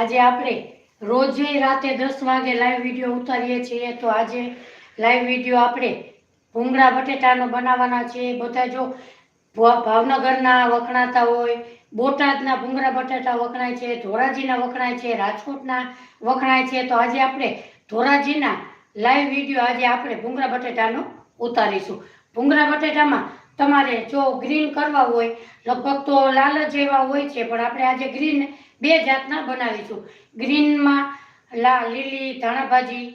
આજે આપણે રોજે રાતે દસ વાગે લાઈવ વીડિયો ઉતારીએ છીએ. તો આજે લાઈવ વીડિયો આપણે ભૂંગળા બટેટાનો બનાવવાના છે બધા જો ભાવનગરના વખણાતા હોય, બોટાદના ભૂંગળા બટેટા વખણાય છે, ધોરાજીના વખણાય છે, રાજકોટના વખણાય છે, તો આજે આપણે ધોરાજીના લાઈવ વીડિયો આજે આપણે ભૂંગળા બટેટાનો ઉતારીશું. ભૂંગળા બટેટામાં તમારે જો ગ્રીન કરવા હોય, લગભગ તો લાલ જ એવા હોય છે, પણ આપણે આજે ગ્રીન બે જાતના બનાવીશું. ગ્રીનમાં લા, લીલી ધાણાભાજી,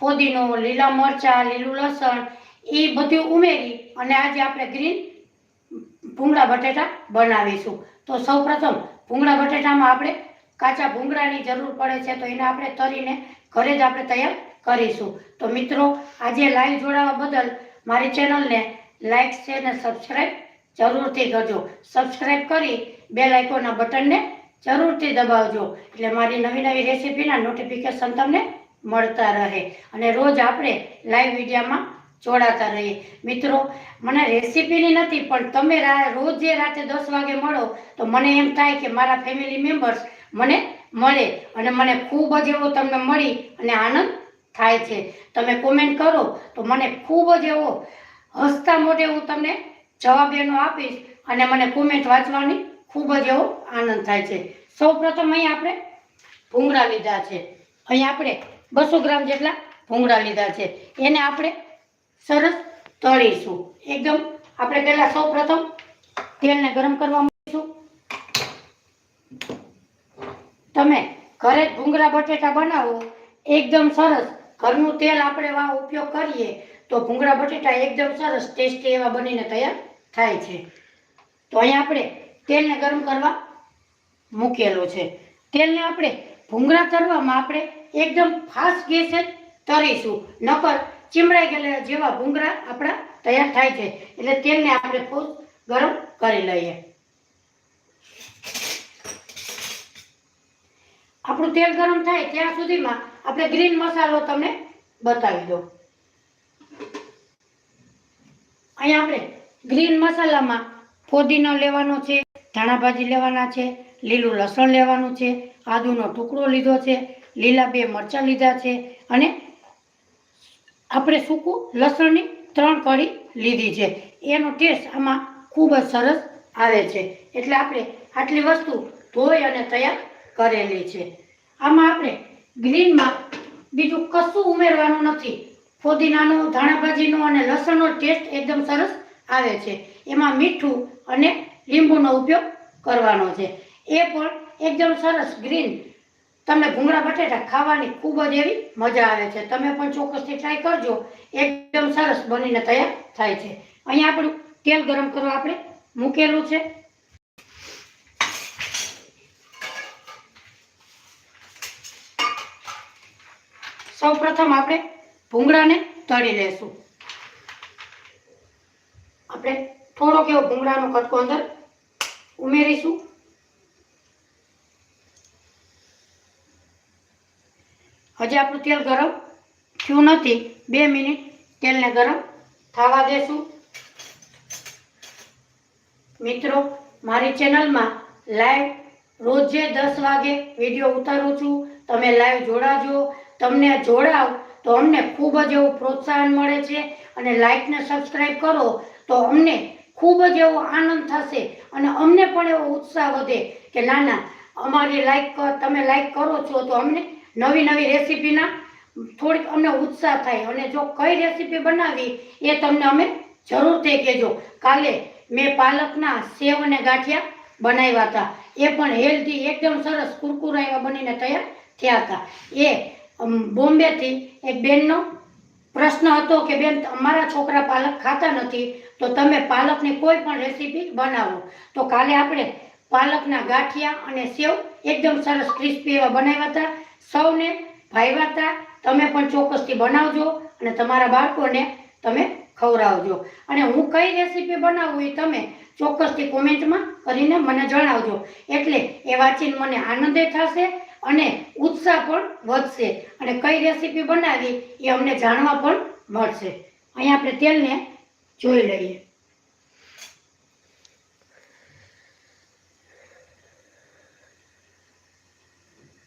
ફોદીનો, લીલા મરચાં, લીલું લસણ, એ બધું ઉમેરી અને આજે આપણે ગ્રીન ભૂંગળા બટેટા બનાવીશું. તો સૌપ્રથમ ભૂંગળા બટેટામાં આપણે કાચા ભૂંગળાની જરૂર પડે છે તો એને આપણે તરીને ઘરે જ આપણે તૈયાર કરીશું. તો મિત્રો, આજે લાઈવ જોડાવા બદલ મારી ચેનલને લાઈક છે અને સબસ્ક્રાઈબ જરૂરથી કરજો. સબસ્ક્રાઈબ કરી બે લાઇકોના બટનને જરૂરથી દબાવજો. એટલે મારી નવી નવી રેસીપીના નોટિફિકેશન તમને મળતા રહે. અને રોજ આપણે લાઈવ વિડીયામાં જોડાતા રહીએ. મિત્રો, મને રેસીપીની નથી, પણ તમે રોજ જે રાતે દસ વાગે મળો, તો મને એમ થાય કે મારા ફેમિલી મેમ્બર્સ મને મળે. અને મને ખૂબ જ એવો તમને મળી અને આનંદ થાય છે. તમે કોમેન્ટ કરો, તો મને ખૂબ જ એવો હસતા મોઢે હું તમને જવાબ એનો આપીશ અને મને કોમેન્ટ વાંચવાની ખૂબ જ એવો આનંદ થાય છે. સૌ પ્રથમ અહીં આપણે ભૂંગળા લીધા છે. અહીં આપણે બસો ગ્રામ જેટલા ભૂંગળા લીધા છે. એને આપણે સરસ તળીશું. એકદમ આપણે પહેલા સૌ પ્રથમ તેલને ગરમ કરવા મૂકીશું તમે ઘરે જ ભૂંગળા બટેટા બનાવો, એકદમ સરસ ઘરનું તેલ આપણે વા ઉપયોગ કરીએ, તો ભૂંગળા બટેટા એકદમ સરસ ટેસ્ટી એવા બનીને તૈયાર થાય છે. તો અહીંયા આપણે તેલને ગરમ કરવા મૂકેલું છે. તેલને આપણે ભૂંગળા તરવામાં આપણે એકદમ ફાસ્ટ ગેસે તરીશું. નકર ચીમડાઈ ગયેલા જેવા ભૂંગળા આપણા તૈયાર થાય છે. એટલે તેલને આપણે ખૂબ ગરમ કરી લઈએ. આપણું તેલ ગરમ થાય ત્યાં સુધીમાં આપણે ગ્રીન મસાલો તમને બતાવી દો અહીંયા આપણે ગ્રીન મસાલામાં ફોદીનો લેવાનો છે ધાણાભાજી લેવાના છે લીલું લસણ લેવાનું છે, આદુનો ટુકડો લીધો છે, લીલા બે મરચાં લીધા છે અને આપણે સૂકું લસણની ત્રણ કળી લીધી છે. એનો ટેસ્ટ આમાં ખૂબ જ સરસ આવે છે. એટલે આપણે આટલી વસ્તુ ધોઈ અને તૈયાર કરેલી છે. આમાં આપણે ગ્રીનમાં બીજું કશું ઉમેરવાનું નથી. ફોદીનાનું, ધાણાભાજીનું અને લસણનો ટેસ્ટ એકદમ સરસ આવે છે. એમાં મીઠું અને લીંબુનો ઉપયોગ કરવાનો છે. એ પણ એકદમ સરસ ગ્રીન. તમને ભૂંગળા બટેટા ખાવાની ખૂબ જ એવી મજા આવે છે. તમે પણ ચોક્કસથી ટ્રાય કરજો. એકદમ સરસ બનીને તૈયાર થાય છે. અહીંયા આપણું તેલ ગરમ કરવા આપણે મૂકેલું છે. સૌ પ્રથમ આપણે ભૂંગળાને તળી લેશું. આપણે થોડોક એવો ભૂંગળાનો કટકો અંદર ઉમેરીશું. હજી આપણું તેલ ગરમ થયું નથી. બે મિનિટ તેલને ગરમ થવા દેશું. મિત્રો, મારી ચેનલમાં લાઈવ રોજે દસ વાગે વીડિયો ઉતારું છું. તમે લાઈવ જોડાજો. તમને જોડાવ તો અમને ખૂબ જ એવું પ્રોત્સાહન મળે છે અને લાઈક ને સબસ્ક્રાઈબ કરો તો અમને ખૂબ જ એવો આનંદ થશે અને અમને પણ એવો ઉત્સાહ વધે કે ના અમારી લાઈક તમે લાઈક કરો છો તો અમને નવી નવી રેસીપીના થોડીક અમને ઉત્સાહ થાય. અને જો કઈ રેસીપી બનાવી એ તમને અમે જરૂરથી કહેજો. કાલે મેં પાલકના સેવ અને ગાંઠિયા બનાવ્યા હતા. એ પણ હેલ્ધી, એકદમ સરસ કુરકુરા એવા બનીને તૈયાર થયા હતા. એ બોમ્બેથી એક બેનનો પ્રશ્ન હતો કે, બેન, અમારા છોકરા પાલક ખાતા નથી, તો તમે પાલકની કોઈ પણ રેસીપી બનાવો. તો કાલે આપણે પાલકના ગાંઠિયા અને સેવ એકદમ સરસ ક્રિસ્પી એવા બનાવ્યા હતા. સૌને ભાઈ વાર્તા તમે પણ ચોક્કસથી બનાવજો અને તમારા બાળકોને તમે ખવડાવજો. અને હું કઈ રેસીપી બનાવું એ તમે ચોક્કસથી કોમેન્ટમાં કરીને મને જણાવજો. એટલે એ વાંચીને મને આનંદે થશે અને ઉત્સાહ પણ વધશે. અને કઈ રેસીપી બનાવી એ અમને જાણવા પણ મળશે. અહીંયા આપણે તેલને જોઈ લઈએ.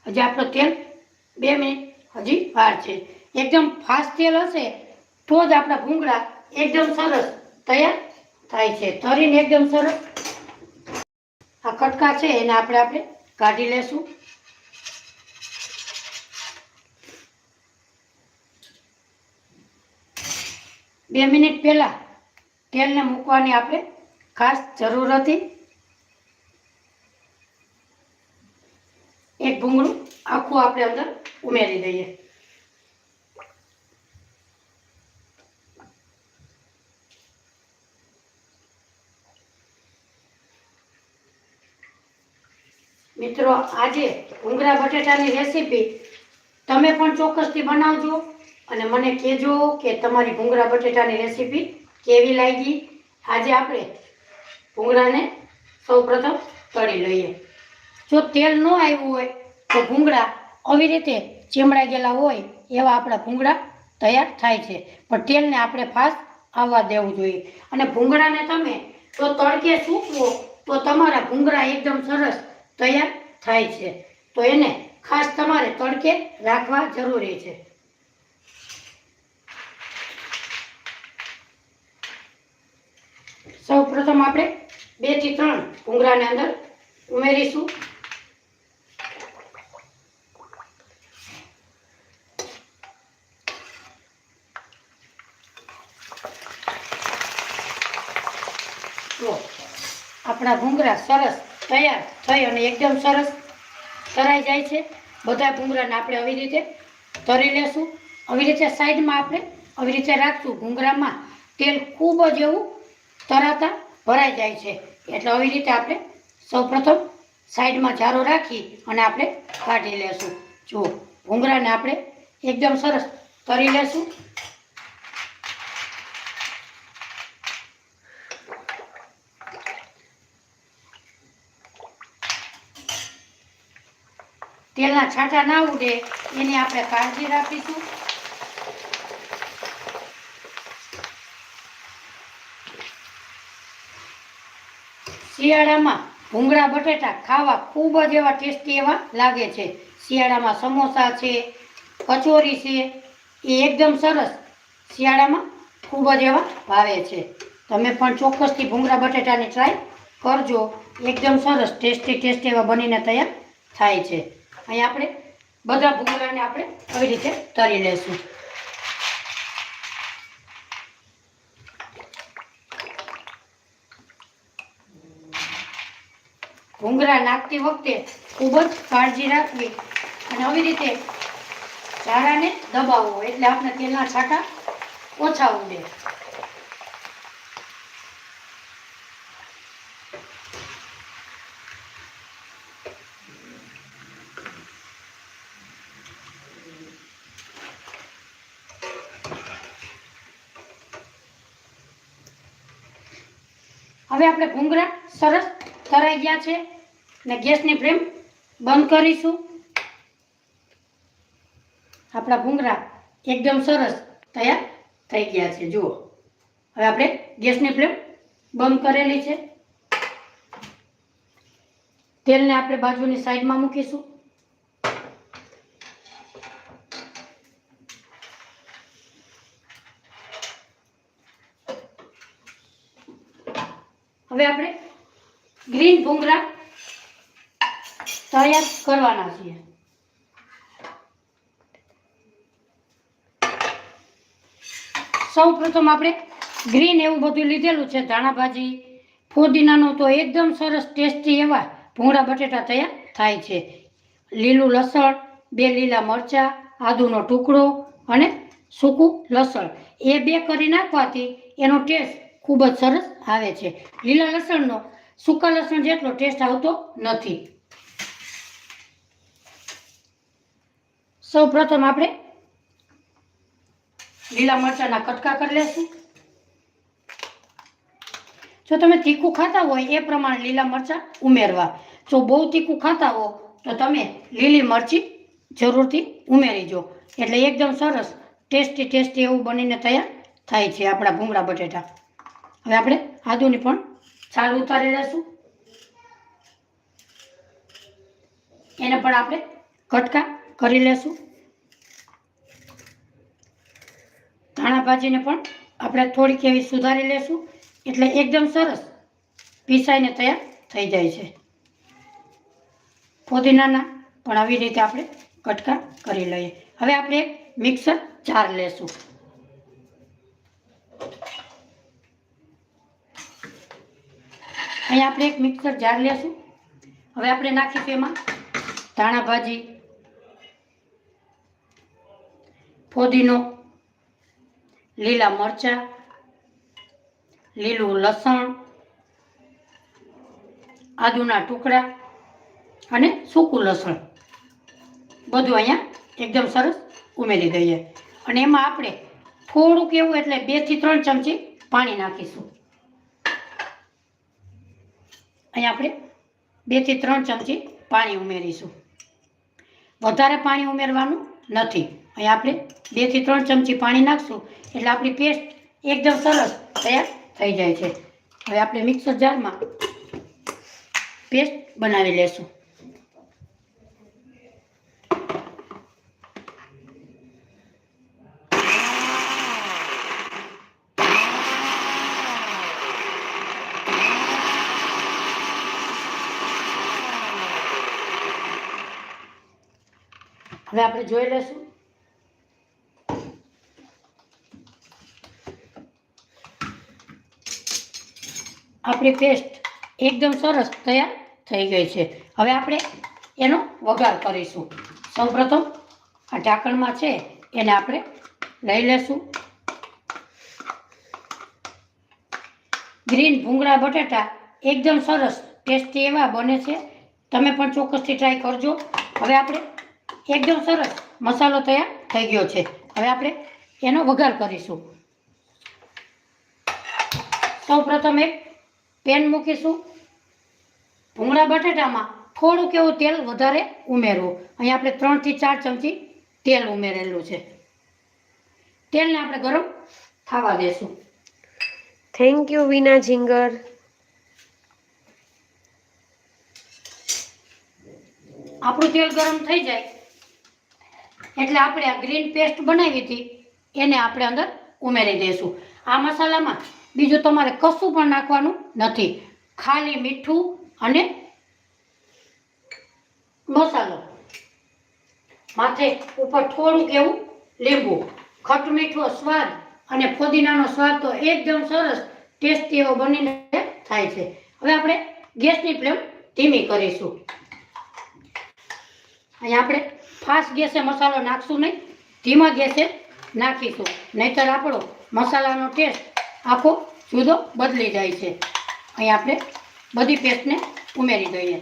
હજી આપણું તેલ બે મિનિટ હજી વાર છે. એકદમ ફાસ્ટ તેલ હશે તો જ આપણા ભૂંગળા એકદમ સરસ તૈયાર થાય છે. તરીને એકદમ સરસ. આ કટકા છે એને આપણે આપણે કાઢી લેશું. બે મિનિટ પહેલાં તેલને મૂકવાની આપણે ખાસ જરૂર હતી. એક ભૂંગળું આખું આપણે અંદર ઉમેરી દઈએ મિત્રો, આજે ભૂંગળા બટેટાની રેસીપી તમે પણ ચોક્કસથી બનાવજો અને મને કહેજો કે તમારી ભૂંગળા બટેટાની રેસીપી કેવી લાગી? આજે આપણે ભૂંગળાને સૌપ્રથમ તળી લઈએ. જો તેલ ન આવ્યું હોય તો ભૂંગળા આવી રીતે ચેમડા ગયેલા હોય એવા આપણા ભૂંગળા તૈયાર થાય છે. પણ તેલને આપણે ફાસ્ટ આવવા દેવું જોઈએ. અને ભૂંગળાને તમે તો તડકે સૂકવો તો તમારા ભૂંગળા એકદમ સરસ તૈયાર થાય છે. તો એને ખાસ તમારે તડકે રાખવા જરૂરી છે. સૌ પ્રથમ આપણે બેથી ત્રણ ભૂંગળાને અંદર ઉમેરીશું તો આપણા ભૂંગળા સરસ તૈયાર થઈ અને એકદમ સરસ તરાઈ જાય છે. બધા ભૂંગળાને આપણે આવી રીતે તરી લેશું. આવી રીતે સાઈડમાં આપણે આવી રીતે રાખશું. ભૂંગળામાં તેલ ખૂબ જ એવું તરાતા ભરાઈ જાય છે. એટલે આવી રીતે આપણે સૌપ્રથમ સાઈડમાં જારો રાખી અને આપણે કાઢી લેશું. જુઓ ભૂંગળાને આપણે એકદમ સરસ તરી લેશું. તેલના છાંટા ના ઉડે, એની આપણે કાળજી રાખીશું. શિયાળામાં ભૂંગળા બટેટા ખાવા ખૂબ જ એવા ટેસ્ટી એવા લાગે છે. શિયાળામાં સમોસા છે, કચોરી છે, એ એકદમ સરસ શિયાળામાં ખૂબ જ એવા ભાવે છે. તમે પણ ચોક્કસથી ભૂંગળા બટેટાની ટ્રાય કરજો. એકદમ સરસ, ટેસ્ટી ટેસ્ટી એવા બનીને તૈયાર થાય છે. અહીં આપણે બધા ભૂંગળાને આપણે આવી રીતે તરી લેશું. ભૂંગળા નાખતી વખતે ખૂબ જ કાળજી રાખવી અને આવી રીતે ઝાડાને દબાવવો એટલે આપણે તેલના છાંટા ઓછા ઉડે. આપણે ભૂંગળા સરસ તરાઈ ગયા છે ને ગેસની ફ્લેમ બંધ કરીશું. આપણા ભૂંગળા એકદમ સરસ તૈયાર થઈ ગયા છે. જુઓ. હવે આપણે ગેસની ફ્લેમ બંધ કરેલી છે. તેલને આપણે બાજુની સાઈડમાં મૂકીશું. હવે આપણે ગ્રીન ભૂંગળા તૈયાર કરવાના છીએ. સૌ પ્રથમ આપણે ગ્રીન એવું બધું લીધેલું છે ધાણા ભાજી ફોદીનાનો તો એકદમ સરસ ટેસ્ટી એવા ભૂંગળા બટેટા તૈયાર થાય છે. લીલું લસણ, બે લીલા મરચાં, આદુનો ટુકડો અને સૂકું લસણ. એ બે કરી નાખવાથી એનો ટેસ્ટ ખૂબ જ સરસ આવે છે. લીલા લસણનો, સૂકા લસણ જેટલો ટેસ્ટ આવતો નથી. સૌ પ્રથમ આપણે લીલા મરચાના કટકા કરી લેશું. જો તમે તીખું ખાતા હોય એ પ્રમાણે લીલા મરચાં ઉમેરવા. જો બહુ તીખું ખાતા હો, તો તમે લીલી મરચી જરૂરથી ઉમેરી જો એટલે એકદમ સરસ, ટેસ્ટી ટેસ્ટી એવું બનીને તૈયાર થાય છે આપણા ભૂંગળા બટેટા. હવે આપણે આદુની પણ છાલ ઉતારી લેશું. એને પણ આપણે કટકા કરી લેશું. ધાણા ભાજીને પણ આપણે થોડીક એવી સુધારી લેશું, એટલે એકદમ સરસ પીસાઈને તૈયાર થઈ જાય છે. ફોદીનાના પણ આવી રીતે આપણે કટકા કરી લઈએ. હવે આપણે એક મિક્સર જાર લેશું. અહીંયા આપણે એક મિક્સર જાર લેશું. હવે આપણે નાખીશું એમાં ધાણા ભાજી, ફોદીનો, લીલા મરચાં, લીલું લસણ, આદુના ટુકડા અને સૂકું લસણ. બધું અહીંયા એકદમ સરસ ઉમેરી દઈએ. અને એમાં આપણે થોડુંક એવું એટલે બેથી ત્રણ ચમચી પાણી નાખીશું. અહીંયા આપણે બેથી ત્રણ ચમચી પાણી ઉમેરીશું. વધારે પાણી ઉમેરવાનું નથી. અહીંયા આપણે બેથી ત્રણ ચમચી પાણી નાખશું એટલે આપણી પેસ્ટ એકદમ સરસ તૈયાર થઈ જાય છે. હવે આપણે મિક્સર જારમાં પેસ્ટ બનાવી લેશું. હવે આપણે જોઈ લેશું આપણી પેસ્ટ એકદમ સરસ તૈયાર થઈ ગઈ છે. હવે આપણે એનો વઘાર કરીશું. સૌપ્રથમ આ ઢાંકણમાં છે એને આપણે લઈ લેશું ગ્રીન ભૂંગળા બટેટા એકદમ સરસ ટેસ્ટી એવા બને છે. તમે પણ ચોક્કસથી ટ્રાય કરજો. હવે આપણે એકદમ સરસ મસાલો તૈયાર થઈ ગયો છે. હવે આપણે એનો વઘાર કરીશું. સૌ પ્રથમ એક પેન મૂકીશું. ભૂંગળા બટાટામાં થોડુંક એવું તેલ વધારે ઉમેરવું. અહીં આપણે ત્રણથી ચાર ચમચી તેલ ઉમેરેલું છે. તેલને આપણે ગરમ થવા દેશું. થેન્ક યુ વિના ઝીંગર આપણું તેલ ગરમ થઈ જાય. એટલે આપણે આ ગ્રીન પેસ્ટ બનાવી હતી, એને આપણે અંદર ઉમેરી દઈશું. આ મસાલામાં બીજું તમારે કશું પણ નાખવાનું નથી. ખાલી મીઠું અને મસાલો. માથે ઉપર થોડુંક એવું લીંબુ. ખટ મીઠો સ્વાદ અને ફોદીનાનો સ્વાદ તો એકદમ સરસ, ટેસ્ટી એવો બનીને થાય છે. હવે આપણે ગેસની ફ્લેમ ધીમી કરીશું. અહીંયા આપણે ફાસ્ટ ગેસે મસાલો નાખશું નહીં, ધીમા ગેસે નાખીશું. નહીતર આપણો મસાલાનો ટેસ્ટ આખો જુદો બદલી જાય છે. અહીં આપણે બધી પેસ્ટને ઉમેરી દઈએ.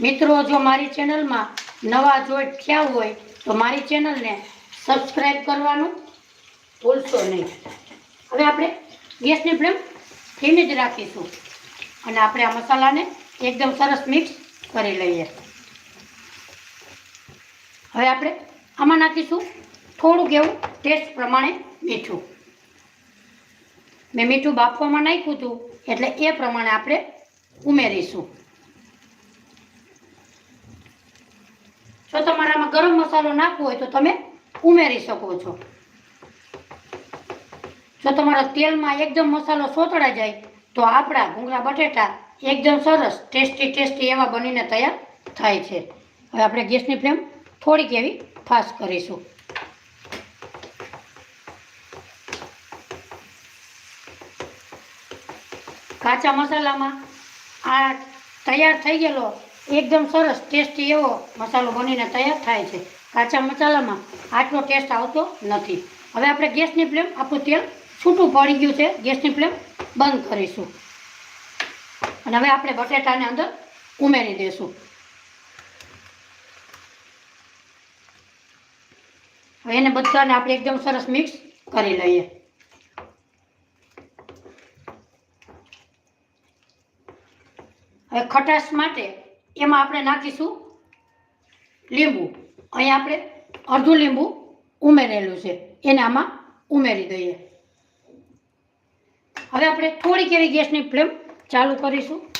મિત્રો, જો મારી ચેનલમાં નવા જોઈ થયા હોય, તો મારી ચેનલને સબસ્ક્રાઈબ કરવાનું ભૂલશો નહીં. હવે આપણે ગેસની ફ્લેમ ધીમી જ રાખીશું. અને આપણે આ મસાલાને એકદમ સરસ મિક્સ કરી લઈએ. હવે આપણે આમાં નાખીશું થોડુંક એવું ટેસ્ટ પ્રમાણે મીઠું. મેં મીઠું બાફવામાં નાખ્યું હતું, એટલે એ પ્રમાણે આપણે ઉમેરીશું. જો તમારામાં ગરમ મસાલો નાખવો હોય તો તમે ઉમેરી શકો છો. જો તમારા તેલમાં એકદમ મસાલો સોતળાઈ જાય, તો આપણા ભૂંગળા બટેટા એકદમ સરસ ટેસ્ટી ટેસ્ટી એવા બનીને તૈયાર થાય છે. હવે આપણે ગેસની ફ્લેમ થોડીક એવી ફાસ કરીશું. કાચા મસાલામાં આ તૈયાર થઈ ગયેલો, એકદમ સરસ ટેસ્ટી એવો મસાલો બનીને તૈયાર થાય છે. કાચા મસાલામાં આટલો ટેસ્ટ આવતો નથી. હવે આપણે ગેસની ફ્લેમ આપણું તેલ છૂટું પડી ગયું છે. ગેસની ફ્લેમ બંધ કરીશું. અને હવે આપણે બટેટાને અંદર ઉમેરી દઈશું હવે એને બધાને આપણે એકદમ સરસ મિક્સ કરી લઈએ. હવે ખટાશ માટે એમાં આપણે નાખીશું લીંબુ. અહીં આપણે અડધું લીંબુ ઉમેરેલું છે. એને આમાં ઉમેરી દઈએ. હવે આપણે થોડીક એવી ગેસની ફ્લેમ ચાલુ કરીશું.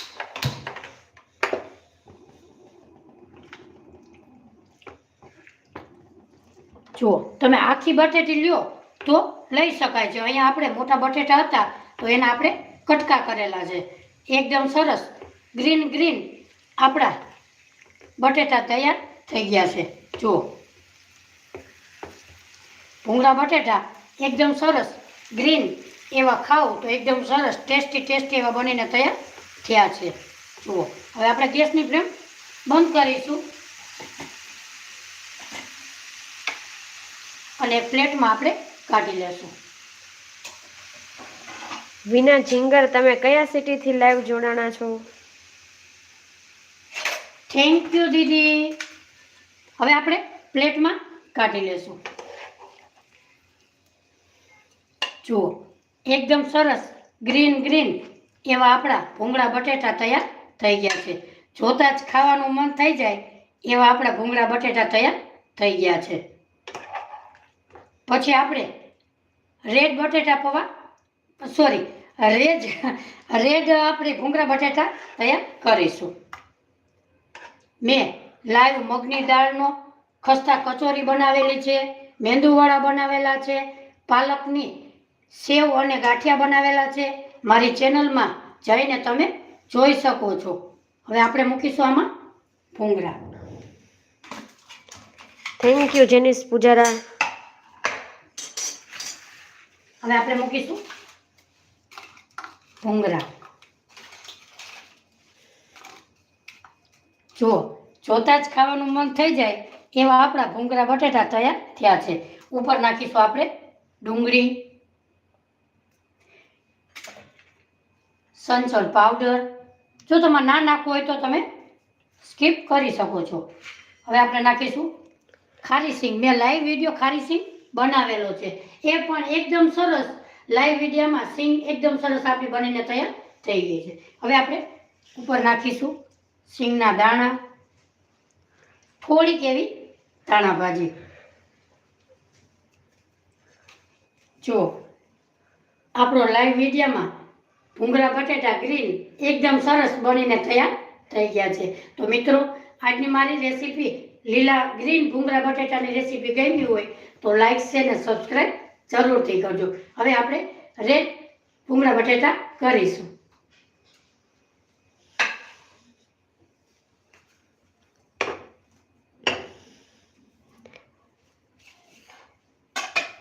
જુઓ, તમે આખી બટેટી લ્યો તો લઈ શકાય છે. અહીંયા આપણે મોટા બટેટા હતા, તો એના આપણે કટકા કરેલા છે. એકદમ સરસ, ગ્રીન ગ્રીન આપણા બટેટા તૈયાર થઈ ગયા છે. જુઓ. ભૂંગળા બટેટા એકદમ સરસ, ગ્રીન એવા ખાવ તો એકદમ સરસ, ટેસ્ટી ટેસ્ટી એવા બનીને તૈયાર થયા છે. જુઓ. હવે આપણે ગેસની ફ્લેમ બંધ કરીશું. અને પ્લેટમાં આપણે કાઢી લેશું. વિના જિંગર તમે કયા સિટીથી લાઈવ જોડાણા છો? થેન્ક યુ દીદી. હવે આપણે પ્લેટમાં કાઢી લેશું. જુઓ એકદમ સરસ ગ્રીન ગ્રીન એવા આપણા ભૂંગળા બટેટા તૈયાર થઈ ગયા છે. જોતા જ ખાવાનું મન થઈ જાય એવા આપણા ભૂંગળા બટેટા તૈયાર થઈ ગયા છે. પછી આપણે રેડ બટેટા પૌવા સોરી રેડ રેડ આપણે ભૂંગળા બટેટા તૈયાર કરીશું. મેં લાઈવ મગની દાળનો ખસ્તા કચોરી બનાવેલી છે, મેંદુવડા બનાવેલા છે, પાલકની સેવ અને ગાંઠિયા બનાવેલા છે. મારી ચેનલમાં જઈને તમે જોઈ શકો છો. હવે આપણે મૂકીશું આમાં ભૂંગળા થેન્ક યુ જેનિસ પૂજારા હવે આપણે મૂકીશું. ભૂંગરા જો જોતા જ ખાવાનું મન થઈ જાય એવા આપણા ભૂંગળા બટેટા તૈયાર થયા છે. ઉપર નાખીશું આપણે ડુંગળી, સંચળ પાવડર. જો તમારે ના નાખવું હોય તો તમે સ્કીપ કરી શકો છો. હવે આપણે નાખીશું ખારી સિંગ. મેં લાઈવ વીડિયો ખારી સિંગ બનાવેલો છે. એ પણ એકદમ સરસ લાઈવ વિડીયોમાં સિંગ એકદમ સરસ આપણી બનીને તૈયાર થઈ ગઈ છે. હવે આપણે ઉપર નાખીશું સિંગના દાણા. થોડીક એવી દાણા ભાજી. જો, આપણો લાઈવ વિડીયોમાં ભૂંગળા, બટેટા ગ્રીન એકદમ સરસ બનીને તૈયાર થઈ ગયા છે. તો મિત્રો, આજની મારી રેસીપી લીલા ગ્રીન ભૂંગળા, બટેટાની રેસીપી ગમી હોય તો લાઈક છે ને સબસ્ક્રાઈબ જરૂરથી કરજો. હવે આપણે રેડ ભૂંગળા બટેટા કરીશું.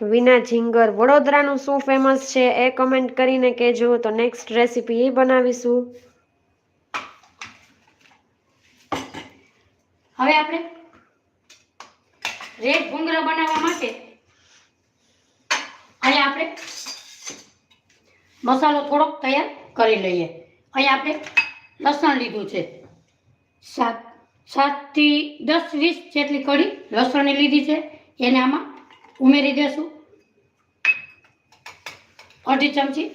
વિના ઝીંગર વડોદરાનું શું ફેમસ છે એ કમેન્ટ કરીને કહેજો. તો નેક્સ્ટ રેસીપી એ બનાવીશું. હવે આપણે રેડ ભૂંગળા બનાવવા માટે આપણે મસાલો થોડોક તૈયાર કરી લઈએ. અહીંયા આપણે લસણ લીધું છે. સાત, સાતથી દસ વીસ જેટલી કડી લસણની લીધી છે. એને આમાં ઉમેરી દેશું. અઢી ચમચી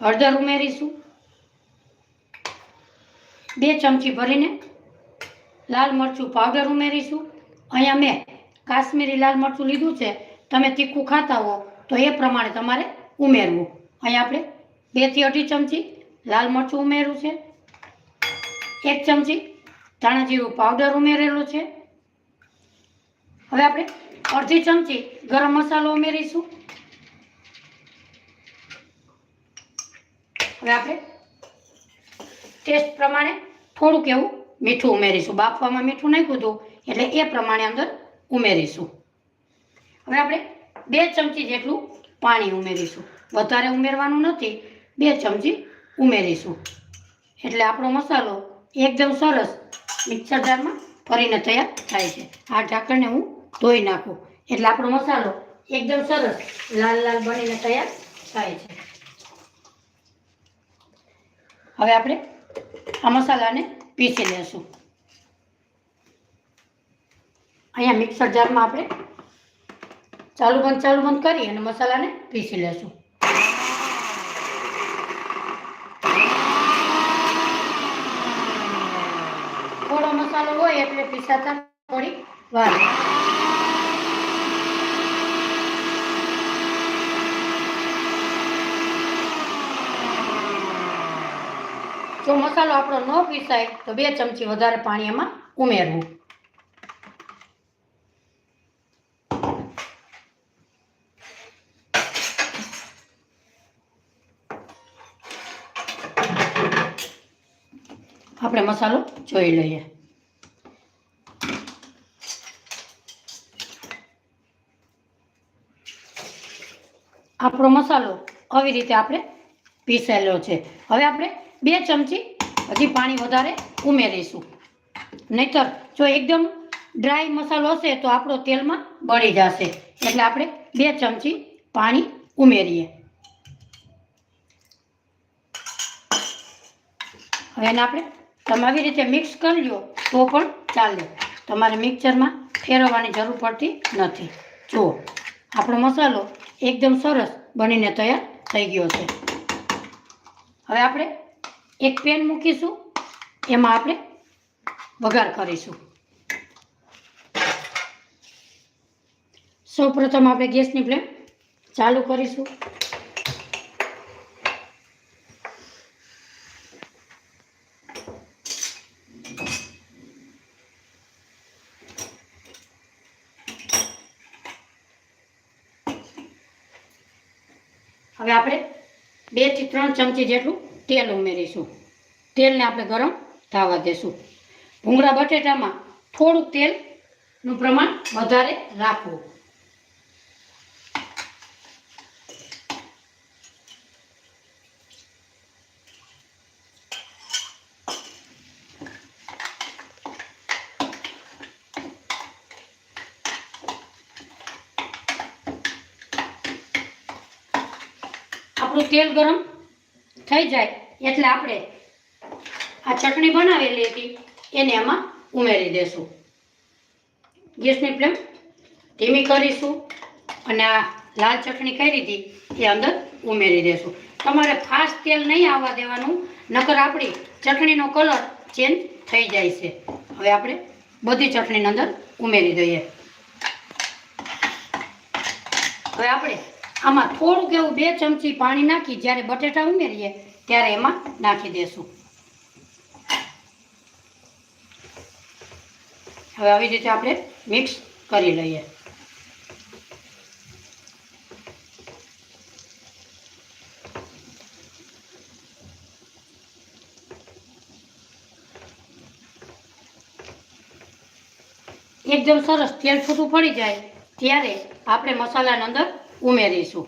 હળદર ઉમેરીશું. બે ચમચી ભરીને લાલ મરચું પાવડર ઉમેરીશું. અહીંયા મેં કાશ્મીરી લાલ મરચું લીધું છે. તમે તીખું ખાતા હો તો એ પ્રમાણે તમારે ઉમેરવું. અહીંયા આપણે બેથી અઢી ચમચી લાલ મરચું ઉમેર્યું છે. એક ચમચી ધાણા જીરું પાવડર ઉમેરેલો છે. હવે આપણે અડધી ચમચી ગરમ મસાલો ઉમેરીશું. હવે આપણે ટેસ્ટ પ્રમાણે થોડુંક એવું મીઠું ઉમેરીશું. બાફવામાં મીઠું નાખ્યું હતું, એટલે એ પ્રમાણે અંદર ઉમેરીશું. હવે આપણે બે ચમચી જેટલું પાણી ઉમેરીશું. વધારે ઉમેરવાનું નથી, બે ચમચી ઉમેરીશું. એટલે આપણો મસાલો એકદમ સરસ મિક્સર જારમાં ફરીને તૈયાર થાય છે. આ ઢાંકણને હું ધોઈ નાખું. એટલે આપણો મસાલો એકદમ સરસ લાલ લાલ બનીને તૈયાર થાય છે. હવે આપણે આ મસાલાને પીસી લેશું. અહીંયા મિક્સર જારમાં આપણે ચાલુ બંધ ચાલુ બંધ કરી અને મસાલાને પીસી લેશું. થોડો મસાલો હોય એટલે પીસાતા થોડી વાર. જો મસાલો આપણો ન પીસાય, તો બે ચમચી વધારે પાણી એમાં ઉમેરવું. મસાલો જોઈ લઈએ. આપણો મસાલો આવી રીતે આપણે પીસેલો છે. હવે આપણે બે ચમચી હજી પાણી વધારે ઉમેરીશું. નહીતર જો એકદમ ડ્રાય મસાલો હશે તો આપણો તેલમાં બળી જશે. એટલે આપણે બે ચમચી પાણી ઉમેરીએ. હવે એને આપણે તમે આવી રીતે મિક્સ કરી લો, તો પણ ચાલે. તમારે મિક્સરમાં ફેરવવાની જરૂર પડતી નથી. જુઓ, આપણો મસાલો એકદમ સરસ બનીને તૈયાર થઈ ગયો છે. હવે આપણે એક પેન મૂકીશું, એમાં આપણે વઘાર કરીશું. સૌ પ્રથમ આપણે ગેસની ફ્લેમ ચાલુ કરીશું. હવે આપણે બેથી ત્રણ ચમચી જેટલું તેલ ઉમેરીશું. તેલને આપણે ગરમ થવા દેશું. ભૂંગળા બટેટામાં થોડુંક તેલનું પ્રમાણ વધારે રાખવું આપણું તેલ ગરમ થઈ જાય એટલે આપણે આ ચટણી બનાવેલી હતી, એને એમાં ઉમેરી દેશું. ગેસની ફ્લેમ ધીમી કરીશું અને આ લાલ ચટણી કરી હતી, એ અંદર ઉમેરી દેશું. તમારે ફાસ્ટ તેલ નહીં આવવા દેવાનું, નકર આપણી ચટણીનો કલર ચેન્જ થઈ જાય છે. હવે આપણે બધી ચટણીની અંદર ઉમેરી દઈએ. હવે આપણે આમાં થોડુંક એવું બે ચમચી પાણી નાખી, જ્યારે બટેટા ઉમેરીએ ત્યારે એમાં નાખી દેશું. હવે આવી રીતે આપણે મિક્સ કરી લઈએ. એકદમ સરસ તેલ છૂટું પડી જાય, ત્યારે આપણે મસાલાની અંદર ઉમેરીશું.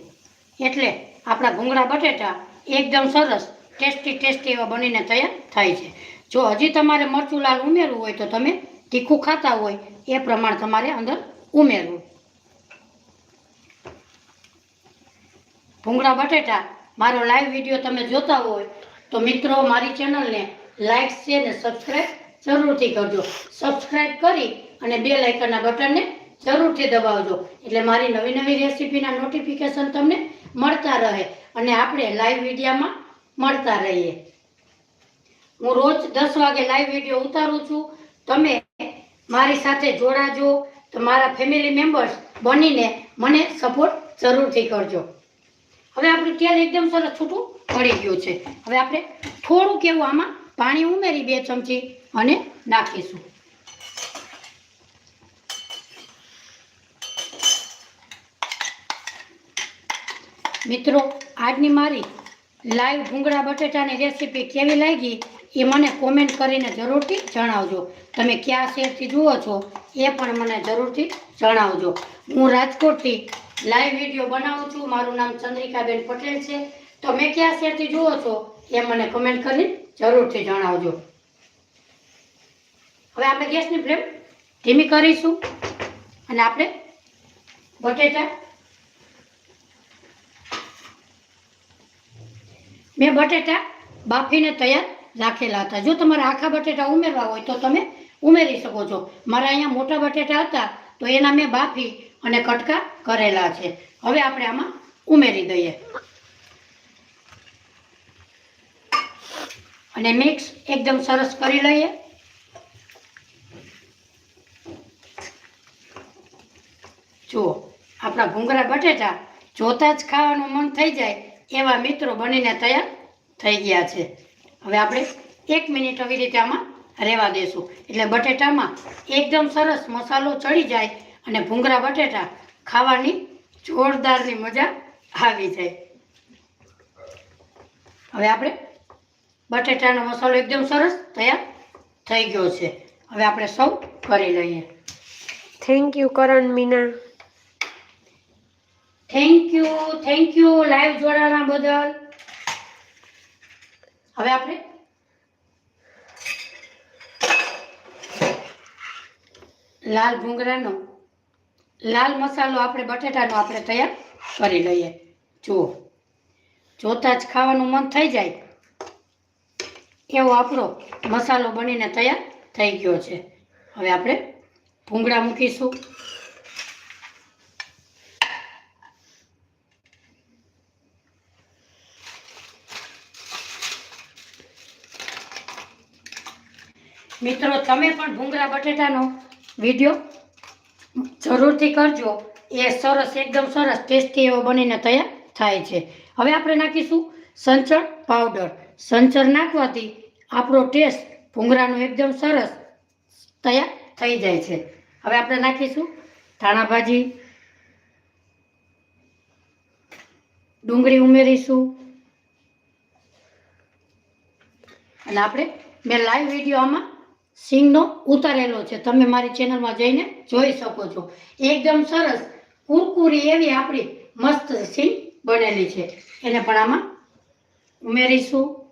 એટલે આપણા ભૂંગળા બટેટા એકદમ સરસ, ટેસ્ટી ટેસ્ટી એવા બનીને તૈયાર થાય છે. જો હજી તમારે મરચું લાલ ઉમેરવું હોય તો તમે તીખું ખાતા હોય, એ પ્રમાણે તમારે અંદર ઉમેરવું. ભૂંગળા બટેટા, મારો લાઈવ વીડિયો તમે જોતા હોય તો મિત્રો મારી ચેનલને લાઈક શેર અને સબસ્ક્રાઈબ જરૂરથી કરજો. સબસ્ક્રાઈબ કરી અને બે લાઇકનના બટનને જરૂરથી દબાવજો. એટલે મારી નવી નવી રેસીપીના નોટિફિકેશન તમને મળતા રહે અને આપણે લાઈવ વિડીયામાં મળતા રહીએ. હું રોજ દસ વાગે લાઈવ વીડિયો ઉતારું છું. તમે મારી સાથે જોડાજો. તો મારા ફેમિલી મેમ્બર્સ બનીને મને સપોર્ટ જરૂરથી કરજો. હવે આપણું તેલ એકદમ સરસ છૂટું પડી ગયું છે. હવે આપણે થોડુંક એવું આમાં પાણી ઉમેરી બે ચમચી અને નાખીશું. મિત્રો, આજની મારી લાઈવ ભૂંગળા બટેટાની રેસીપી કેવી લાગી એ મને કોમેન્ટ કરીને જરૂરથી જણાવજો. તમે કયા શેરથી જુઓ છો એ પણ મને જરૂરથી જણાવજો. હું રાજકોટથી લાઈવ વીડિયો બનાવું છું. મારું નામ ચંદ્રિકાબેન પટેલ છે. તમે કયા શેરથી જુઓ છો એ મને કમેન્ટ કરીને જરૂરથી જણાવજો. હવે આપણે ગેસની ફ્લેમ ધીમી કરીશું અને આપણે બટેટા મેં બટેટા બાફીને તૈયાર રાખેલા હતા. જો તમારે આખા બટેટા ઉમેરવા હોય તો તમે ઉમેરી શકો છો. મારા અહીંયા મોટા બટેટા હતા તો એના મેં બાફી અને કટકા કરેલા છે. હવે આપણે આમાં ઉમેરી દઈએ. અને મિક્સ એકદમ સરસ કરી લઈએ. જુઓ, આપણા ભૂંગળા બટેટા જોતા જ ખાવાનું મન થઈ જાય એવા મિત્રો બનીને તૈયાર થઈ ગયા છે. હવે આપણે એક મિનિટ આવી રીતે આમાં રહેવા દેશું. એટલે બટેટામાં એકદમ સરસ મસાલો ચડી જાય અને ભૂંગળા બટેટા ખાવાની જોરદારની મજા આવી જાય. હવે આપણે બટેટાનો મસાલો એકદમ સરસ તૈયાર થઈ ગયો છે. હવે આપણે સૌ કરી લઈએ. Thank you Karan Meena. Thank you thank you live જોડાણા બદલ. હવે આપણે લાલ ભૂંગળાનો, લાલ મસાલો આપણે, બટેટાનો આપણે તૈયાર કરી લઈએ. જુઓ. જોતા જ ખાવાનું મન થઈ જાય. એવો આપણો મસાલો બનીને તૈયાર થઈ ગયો છે. હવે આપણે ભૂંગળા મૂકીશું. મિત્રો, તમે પણ ભૂંગળા બટેટાનો વીડિયો જરૂરથી કરજો. એ સરસ, એકદમ સરસ, ટેસ્ટી એવો બનીને તૈયાર થાય છે. હવે આપણે નાખીશું સંચળ પાવડર. સંચળ નાખવાથી આપણો ટેસ્ટ ભૂંગળાનો એકદમ સરસ તૈયાર થઈ જાય છે. હવે આપણે નાખીશું ધાણા ભાજી. ડુંગળી ઉમેરીશું. અને આપણે મેં લાઈવ વીડિયો આમાં સિંગનો ઉતારેલો છે. તમે મારી ચેનલમાં જઈને જોઈ શકો છો. એકદમ સરસ કુરકુરી એવી આપણી મસ્ત સિંગ બનેલી છે. એને પણ આમાં ઉમેરીશું.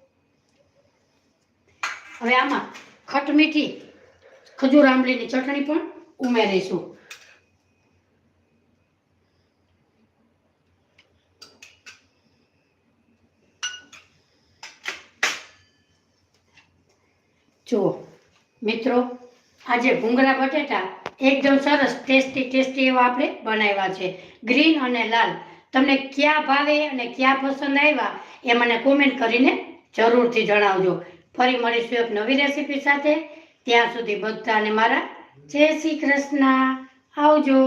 હવે આમાં ખટમીઠી ખજૂર આંબલીની ચટણી પણ ઉમેરીશું. જુઓ. મિત્રો, આજે ભૂંગળા બટેટા એકદમ સરસ ટેસ્ટી ટેસ્ટી એવા આપણે બનાવ્યા છે. ગ્રીન અને લાલ. તમને ક્યાં ભાવે અને ક્યાં પસંદ આવ્યા એ મને કોમેન્ટ કરીને જરૂરથી જણાવજો. ફરી મળીશું એક નવી રેસીપી સાથે. ત્યાં સુધી બધાને મારા જય શ્રી કૃષ્ણ. આવજો.